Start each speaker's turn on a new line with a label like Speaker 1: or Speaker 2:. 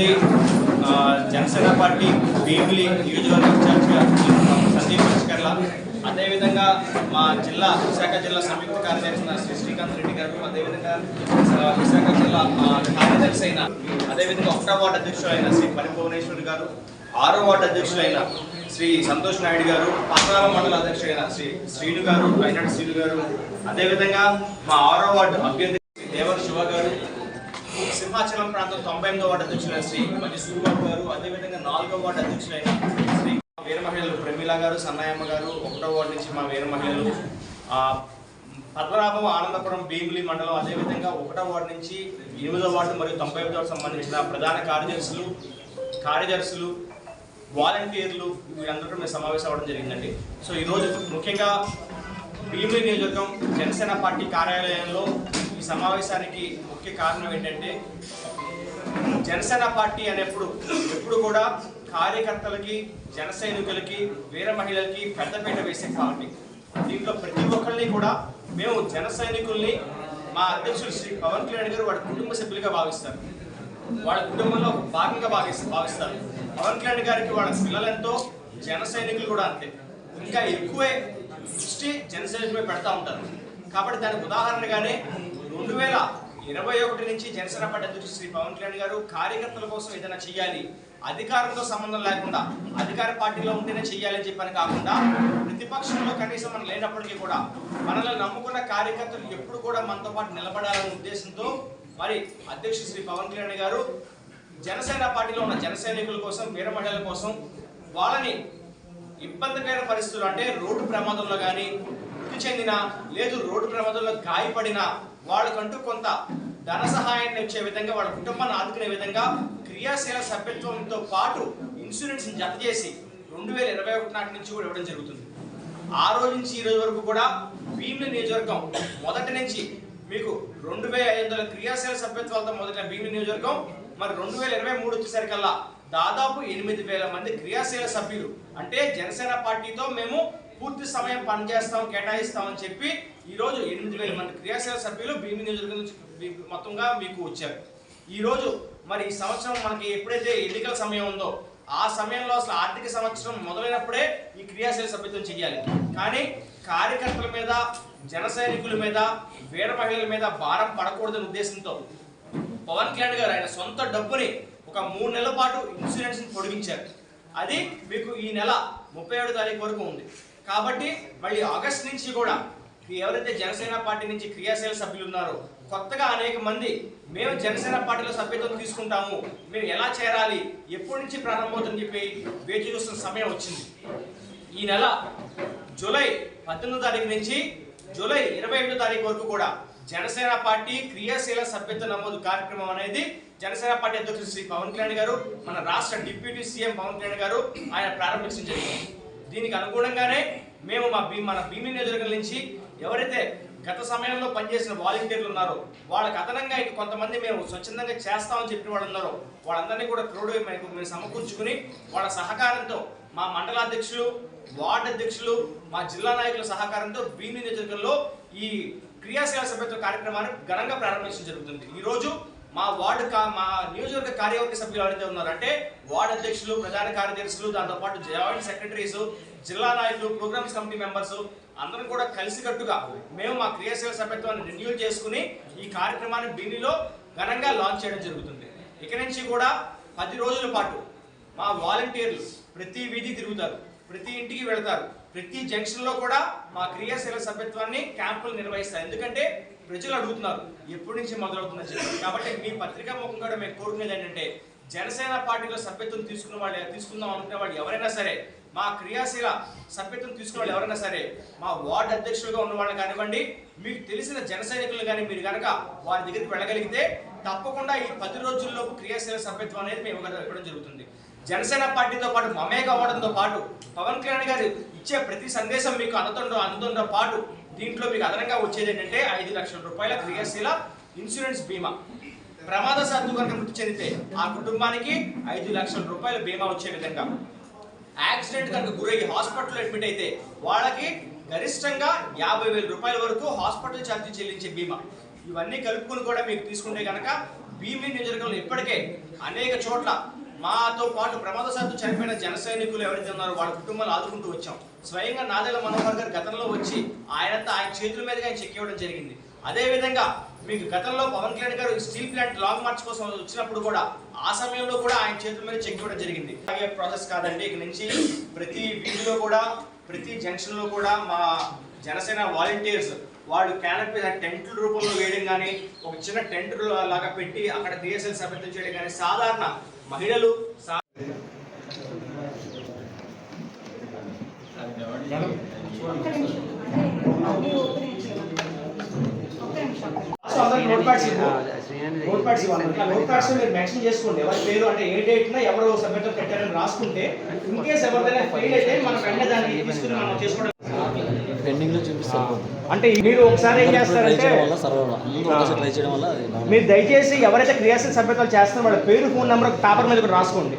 Speaker 1: ఉంది. జనసేన పార్టీ భీమిలి నియోజకవర్గ ఇన్ఛార్జిగా సందీప్ పరిష్కర్ల అదేవిధంగా మా జిల్లా విశాఖ జిల్లా సంయుక్త కార్యదర్శి శ్రీ శ్రీకాంత్ రెడ్డి గారు అదేవిధంగా విశాఖ జిల్లా కార్యదర్శి అయిన అదేవిధంగా ఒకటో వార్డు అధ్యక్షులైన శ్రీ పరిభువనేశ్వరి గారు ఆరో వార్డు అధ్యక్షులైన శ్రీ సంతోష్ నాయుడు గారు పద్నాలుగు మండల అధ్యక్షులైన శ్రీ శ్రీను గారు వైనాడు శ్రీను గారు అదేవిధంగా మా ఆరో వార్డు అభ్యర్థి దేవర్ శివ గారు సింహాచలం ప్రాంతం తొంభై ఎనిమిదో వార్డు అధ్యక్షులైన శ్రీ మంచి సూరిబాబు గారు అదేవిధంగా నాలుగో వార్డు అధ్యక్షులైన శ్రీ వీర మహిళలు ప్రమీల గారు సన్నాయమ్మ గారు ఒకటో వార్డు నుంచి మా వీర మహిళలు పద్మనాభం ఆనందపురం భీమిలి మండలం అదేవిధంగా ఒకటో వార్డు నుంచి ఎనిమిదో వార్డు మరియు తొంభై ఐదో వార్డు సంబంధించిన ప్రధాన కార్యదర్శులు కార్యదర్శులు వాలంటీర్లు వీళ్ళందరూ మేము సమావేశం అవ్వడం జరిగిందండి. సో ఈరోజు ముఖ్యంగా భీమిలి నియోజకవర్గం జనసేన పార్టీ కార్యాలయంలో ఈ సమావేశానికి ముఖ్య కారణం ఏంటంటే జనసేన పార్టీ అనేప్పుడు ఎప్పుడు కూడా కార్యకర్తలకి జన సైనికులకి వీర మహిళలకి పెద్దపీట వేసే పార్టీ. దీంట్లో ప్రతి ఒక్కరిని కూడా మేము జన సైనికుల్ని మా అధ్యక్షులు శ్రీ పవన్ కళ్యాణ్ గారు వాడి కుటుంబ సభ్యులుగా భావిస్తారు. వాళ్ళ కుటుంబంలో భాగంగా భావిస్ భావిస్తారు. పవన్ కళ్యాణ్ గారికి వాళ్ళ పిల్లలెంతో జన సైనికులు కూడా అంతే. ఇంకా ఎక్కువే దృష్టి జన సైనికులపై పెడతా ఉంటారు. కాబట్టి దానికి ఉదాహరణగానే రెండు వేల ఇరవై ఒకటి నుంచి జనసేన పార్టీ అధ్యక్షుడు శ్రీ పవన్ కళ్యాణ్ గారు కార్యకర్తల కోసం ఏదైనా చేయాలి అధికారంతో సంబంధం లేకుండా అధికార పార్టీలో ఉంటేనే చేయాలని చెప్పని కాకుండా ప్రతిపక్షంలో కనీసం మనం లేనప్పటికీ కూడా మనల్ని నమ్ముకున్న కార్యకర్తలు ఎప్పుడు కూడా మనతో పాటు నిలబడాలనే ఉద్దేశంతో మరి అధ్యక్షుడు శ్రీ పవన్ కళ్యాణ్ గారు జనసేన పార్టీలో ఉన్న జన సైనికుల కోసం వీర మహిళల కోసం వాళ్ళని ఇబ్బందికరమైన పరిస్థితులు అంటే రోడ్డు ప్రమాదంలో కానీ మృతి చెందిన లేదు రోడ్డు ప్రమాదంలో గాయపడిన వాళ్ళకంటూ కొంత ధన సహాయాన్ని ఇచ్చే విధంగా వాళ్ళ కుటుంబాన్ని ఆదుకునే విధంగా క్రియాశీల సభ్యత్వంతో పాటు ఇన్సూరెన్స్ జత చేసి రెండు వేల ఇరవై ఒకటి నాటి నుంచి కూడా ఇవ్వడం జరుగుతుంది. ఆ రోజు నుంచి ఈ రోజు వరకు కూడా భీమిలి నియోజకవర్గం మొదటి నుంచి మీకు రెండు వేల ఐదు వందల క్రియాశీల సభ్యత్వాలతో మొదట భీమిలి నియోజకవర్గం మరి రెండు వేల ఇరవై మూడు వచ్చేసరికల్లా దాదాపు ఎనిమిది వేల మంది క్రియాశీల సభ్యులు అంటే జనసేన పార్టీతో మేము పూర్తి సమయం పనిచేస్తాం కేటాయిస్తామని చెప్పి ఈరోజు ఎనిమిది వేల మంది క్రియాశీల సభ్యులు భీమి నియోజకవర్గం నుంచి మొత్తంగా మీకు వచ్చారు. ఈరోజు మరి ఈ సంవత్సరం మనకి ఎప్పుడైతే ఎన్నికల సమయం ఉందో ఆ సమయంలో అసలు ఆర్థిక సంవత్సరం మొదలైనప్పుడే ఈ క్రియాశీల సభ్యత్వం చేయాలి. కానీ కార్యకర్తల మీద జన సైనికుల మీద వీర మహిళల మీద భారం పడకూడదనే ఉద్దేశంతో పవన్ కళ్యాణ్ గారు ఆయన సొంత డబ్బుని ఒక మూడు నెలల పాటు ఇన్సూరెన్స్ని పొడిగించారు. అది మీకు ఈ నెల ముప్పై ఏడు తారీఖు వరకు ఉంది. కాబట్టి మళ్ళీ ఆగస్ట్ నుంచి కూడా ఎవరైతే జనసేన పార్టీ నుంచి క్రియాశీల సభ్యులు ఉన్నారో కొత్తగా అనేక మంది మేము జనసేన పార్టీలో సభ్యత్వం తీసుకుంటాము మేము ఎలా చేరాలి ఎప్పటి నుంచి ప్రారంభమవుతుందని చెప్పి వేచి చూస్తున్న సమయం వచ్చింది. ఈ నెల జూలై పద్దెనిమిదో తారీఖు నుంచి జూలై ఇరవై ఎనిమిదో తారీఖు వరకు కూడా జనసేన పార్టీ క్రియాశీల సభ్యత్వ నమోదు కార్యక్రమం అనేది జనసేన పార్టీ అధ్యక్షుడు శ్రీ పవన్ కళ్యాణ్ గారు మన రాష్ట్ర డిప్యూటీ సీఎం పవన్ కళ్యాణ్ గారు ఆయన ప్రారంభించడం జరిగింది. దీనికి అనుగుణంగానే మేము మా భీ మన భీమి నియోజకవర్గం నుంచి ఎవరైతే గత సమయంలో పనిచేసిన వాలంటీర్లు ఉన్నారో వాళ్ళకి అదనంగా ఇక కొంతమంది మేము స్వచ్ఛందంగా చేస్తామని చెప్పిన వాళ్ళు ఉన్నారో వాళ్ళందరినీ కూడా క్రౌడ్ మేము సమకూర్చుకుని వాళ్ళ సహకారంతో మా మండలాధ్యక్షులు వార్డు అధ్యక్షులు మా జిల్లా నాయకుల సహకారంతో భీమి నియోజకవర్గంలో ఈ క్రియాశీల సభ్యత్వ కార్యక్రమాన్ని ఘనంగా ప్రారంభించడం జరుగుతుంది. ఈరోజు మా వార్డు కా మా నియోజకవర్గ కార్యవర్గ సభ్యులు ఎవరైతే ఉన్నారో అంటే వార్డు అధ్యక్షులు ప్రధాన కార్యదర్శులు దాంతోపాటు జాయింట్ సెక్రటరీస్ జిల్లా నాయకులు ప్రోగ్రామ్స్ కమిటీ మెంబర్స్ అందరం కూడా కలిసికట్టుగా మేము మా క్రియాశీల సభ్యత్వాన్ని రెన్యూల్ చేసుకుని ఈ కార్యక్రమాన్ని దీనిలో ఘనంగా లాంచ్ చేయడం జరుగుతుంది. ఇక నుంచి కూడా పది రోజుల పాటు మా వాలంటీర్లు ప్రతి వీధి తిరుగుతారు ప్రతి ఇంటికి వెళతారు ప్రతి జంక్షన్లో కూడా మా క్రియాశీల సభ్యత్వాన్ని క్యాంపులు నిర్వహిస్తారు. ఎందుకంటే ప్రజలు అడుగుతున్నారు ఎప్పటి నుంచి మొదలవుతుందని చెప్పి కాబట్టి మీ పత్రికా ముఖం కూడా మేము కోరుకునేది ఏంటంటే జనసేన పార్టీలో సభ్యత్వం తీసుకున్న వాళ్ళు తీసుకుందాం అనుకునే వాళ్ళు ఎవరైనా సరే మా క్రియాశీల సభ్యత్వం తీసుకున్న వాళ్ళు ఎవరైనా సరే మా వార్డు అధ్యక్షులుగా ఉన్న వాళ్ళని కానివ్వండి మీకు తెలిసిన జన సైనికులు కానీ మీరు కనుక వారి దగ్గరికి వెళ్ళగలిగితే తప్పకుండా ఈ పది రోజుల్లోపు క్రియాశీల సభ్యత్వం అనేది మేము ఇవ్వడం జరుగుతుంది. జనసేన పార్టీతో పాటు మమేగా అవ్వడంతో పాటు పవన్ కళ్యాణ్ గారు ఇచ్చే ప్రతి సందేశం మీకు అందుతుండో అందుతుండో పాటు దీంట్లో మీకు అదనంగా వచ్చేది ఏంటంటే ఐదు లక్షల రూపాయల క్రియాశీల ఇన్సూరెన్స్ బీమా. ప్రమాదశాత్తు కనుక మృతి చెందితే ఆ కుటుంబానికి ఐదు లక్షల రూపాయల బీమా వచ్చే విధంగా. యాక్సిడెంట్ కనుక గురయ్యి హాస్పిటల్ అడ్మిట్ అయితే వాళ్ళకి గరిష్టంగా యాభై వేల రూపాయల వరకు హాస్పిటల్ ఛార్జీ చెల్లించే బీమా. ఇవన్నీ కలుపుకొని కూడా మీకు తీసుకుంటే కనుక భీమి నియోజకవర్గంలో ఇప్పటికే అనేక చోట్ల మాతో పాటు ప్రమాదశాత్తు చనిపోయిన జన సైనికులు ఎవరైతే ఉన్నారో వాళ్ళ కుటుంబాలు ఆదుకుంటూ వచ్చాం. స్వయంగా నాదెల మనోహర్ గారు గతంలో వచ్చి ఆయనంతా ఆయన చేతుల మీదుగా ఆయన చెక్ ఇవ్వడం జరిగింది. అదేవిధంగా మీకు గతంలో పవన్ కళ్యాణ్ గారు స్టీల్ ప్లాంట్ లాంగ్ మార్చ్ కోసం వచ్చినప్పుడు కూడా ఆ సమయంలో కూడా ఆయన చేతుల మీద చెక్ ఇవ్వడం జరిగింది. అలాగే ప్రాసెస్ కాదండి. ఇక నుంచి ప్రతి వీధిలో కూడా ప్రతి జంక్షన్లో కూడా మా జనసేన వాలంటీర్స్ వాళ్ళు క్యానపీ టెంట్ రూపంలో వేయడం కానీ ఒక చిన్న టెంట్ లాగా పెట్టి అక్కడ డిఎస్ఎల్ సభ్యత్వం చేయడం కానీ సాధారణ మహిళలు note pads note pads note pads మీరు. మెన్షన్ చేసుకోండి. ఎవరి పేరు అంటే ఏ డేట్ ఎవరు సబ్మిట్ పెట్టారని రాసుకుంటే ఇన్ కేస్ ఎవరిదైనా ఫెయిల్ అయితే మనం వెంటనే దాన్ని తీసుకుని మనం చేసుకోవడం
Speaker 2: చూపిస్తారు
Speaker 1: అంటే మీరు ఒకసారి ఏం చేస్తారంటే
Speaker 2: చేయడం వల్ల సర్వర్ ముందు ఒకసారి ట్రై చేయడం వల్ల అది బాగా-
Speaker 1: మీరు దయచేసి ఎవరైతే క్రియాశీల సభ్యతలు చేస్తారో వాళ్ళ పేరు ఫోన్ నెంబర్ పేపర్ మీద కూడా రాసుకోండి.